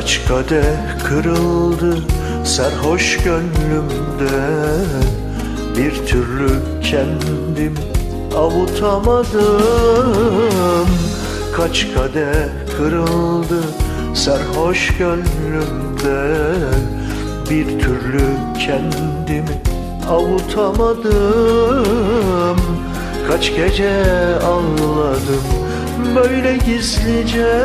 Kaç kadeh kırıldı serhoş gönlümde. Bir türlü kendim avutamadım. Kaç kadeh kırıldı serhoş gönlümde. Bir türlü kendimi avutamadım. Kaç gece ağladım böyle gizlice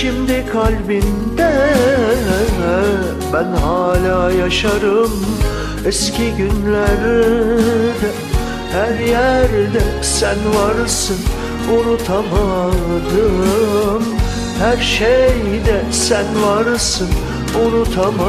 şimdi kalbinde. Ben hala yaşarım eski günlerde Her yerde sen varsın unutamadım. Her şeyde sen varsın unutamadım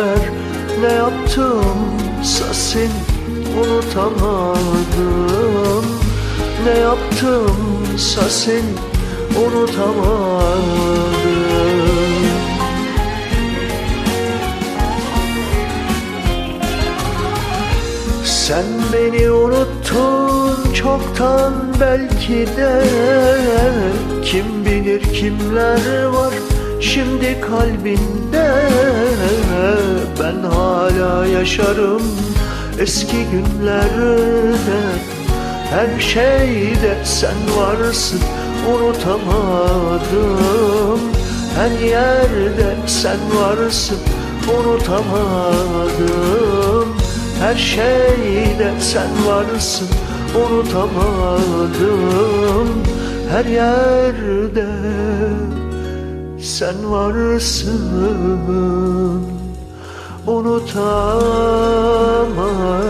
seni unutamadım. Ne yaptımsa seni unutamadım. Sen beni unuttun çoktan belki de Kim bilir kimler var şimdi kalbinde. Ben hala yaşarım eski günlerde Her şeyde sen varsın unutamadım. Her yerde sen varsın unutamadım. Her şeyde sen varsın unutamadım. Her yerde sen varsın unutamadım yaşamadım